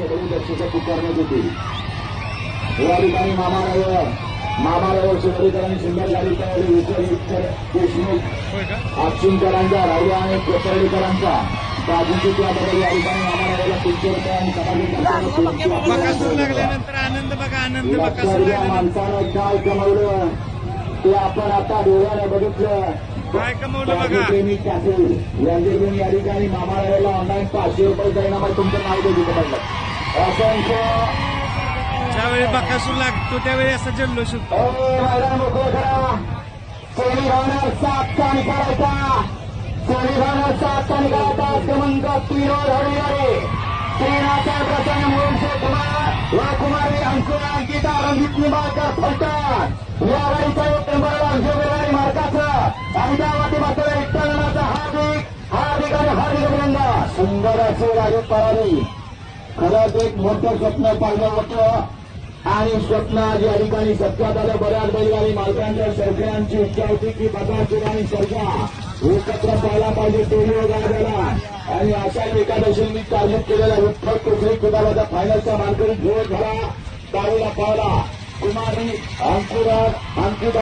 बळी पुकारण्यात या ठिकाणी मामाराव मामाराव शिवरीकरांनी सुंदर गाडी विठ्ठल देशमुख राहुल आणि कोसळीकरांचा बाजूची त्या बरोबर या ठिकाणी मामारावाला पिक्चर आणि लागल्यानंतर आनंद बघा आनंद माणसानं काय कमवलं ते आपण आता डोळ्याने बघितलं काय कमवलं बघा या ठिकाणी मामारावाला ऑनलाईन पाचशे रुपये इनामात तुमचं नाव देऊ शकत ज्यावेळी बकासूर लागतो त्यावेळी असा जल्लोष होतो. क्रमांक तीनवर हरविणारे प्रसन्न कुमार कुमारी अंकुरा अंकिता रणजित निंबाळकर फलटण या गाडीचा एक नंबरला अंशोबेगाडी मार्गाचं हार्दिक हार्दिक आणि हार्दिक अभिनंदन सुंदर असे गाडी पळाली खरंच एक मोठं स्वप्न पाहिलं होतं. आणि स्वप्न आज या ठिकाणी सत्यात आलं. बऱ्याच बैलगाडी मालकांच्या सरकारांची इच्छा होती की बकासूर आणि सरजा एकत्र पाहायला पाहिजे टोलिओ गाड्याला आणि अशा एकादशींनी कार्य केलेला विठ्ठल कोसरी कुदाबाचा फायनलचा मानकरी घेऊन झाला गाडीला पाहिला कुमारी अंकुर अंकुर